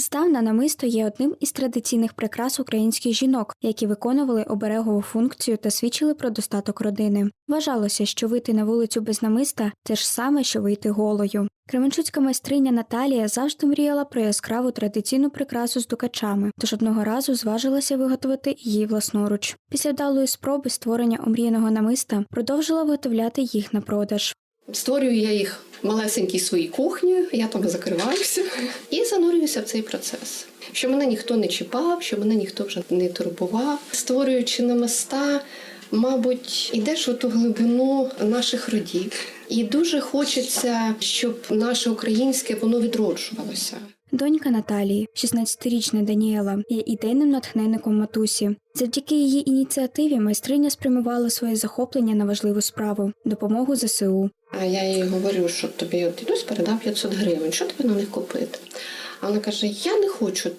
Здавна намисто є одним із традиційних прикрас українських жінок, які виконували оберегову функцію та свідчили про достаток родини. Вважалося, що вийти на вулицю без намиста те ж саме, що вийти голою. Кременчуцька майстриня Наталія завжди мріяла про яскраву традиційну прикрасу з дукачами, тож одного разу зважилася виготовити її власноруч. Після вдалої спроби створення омріяного намиста продовжила виготовляти їх на продаж. Створюю я їх в малесенькій своїй кухні, я там закриваюся і занурююся в цей процес. Щоб мене ніхто не чіпав, щоб мене ніхто вже не турбував. Створюючи намиста, мабуть, йдеш у ту глибину наших родів. І дуже хочеться, щоб наше українське воно відроджувалося. Донька Наталії, 16-річна Даніела, є ідейним натхненником матусі. Завдяки її ініціативі майстриня спрямувала своє захоплення на важливу справу допомогу ЗСУ. А я їй говорю, що тобі от дідусь передав 500 гривень, що тобі на них купити? А вона каже: Я не хочу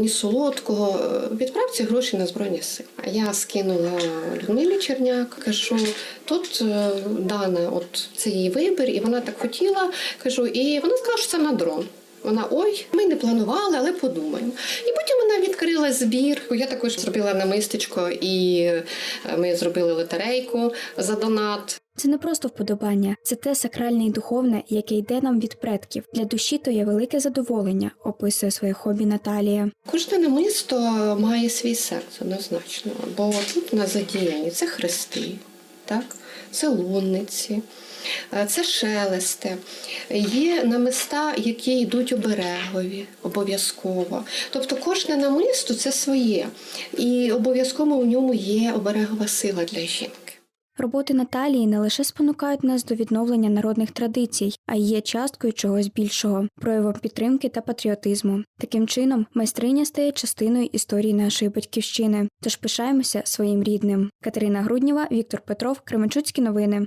ні солодкого, відправ ці гроші на Збройні Сили. А я скинула Людмилі Черняк, кажу, тут е, дана, от це її вибір, і вона так хотіла. Кажу, і вона сказала, що це на дрон. Вона ой, ми не планували, але подумаємо. І потім вона відкрила збір. Я також зробила намистечко, і е, ми зробили лотерейку за донат. Це не просто вподобання, це те сакральне і духовне, яке йде нам від предків. Для душі то є велике задоволення, описує своє хобі Наталія. Кожне намисто має свій серце однозначно, бо тут на задіянні це хрести, так? це лунниці, е, це шелести. Є намиста, які йдуть оберегові, обов'язково. Тобто кожне намисто це своє, і обов'язково у ньому є оберегова сила для жінки. Роботи Наталії не лише спонукають нас до відновлення народних традицій, а й є часткою чогось більшого, проявом підтримки та патріотизму. Таким чином, майстриня стає частиною історії нашої батьківщини. Тож пишаємося своїм рідним. Катерина Груднєва, Віктор Петров, Кременчуцькі новини.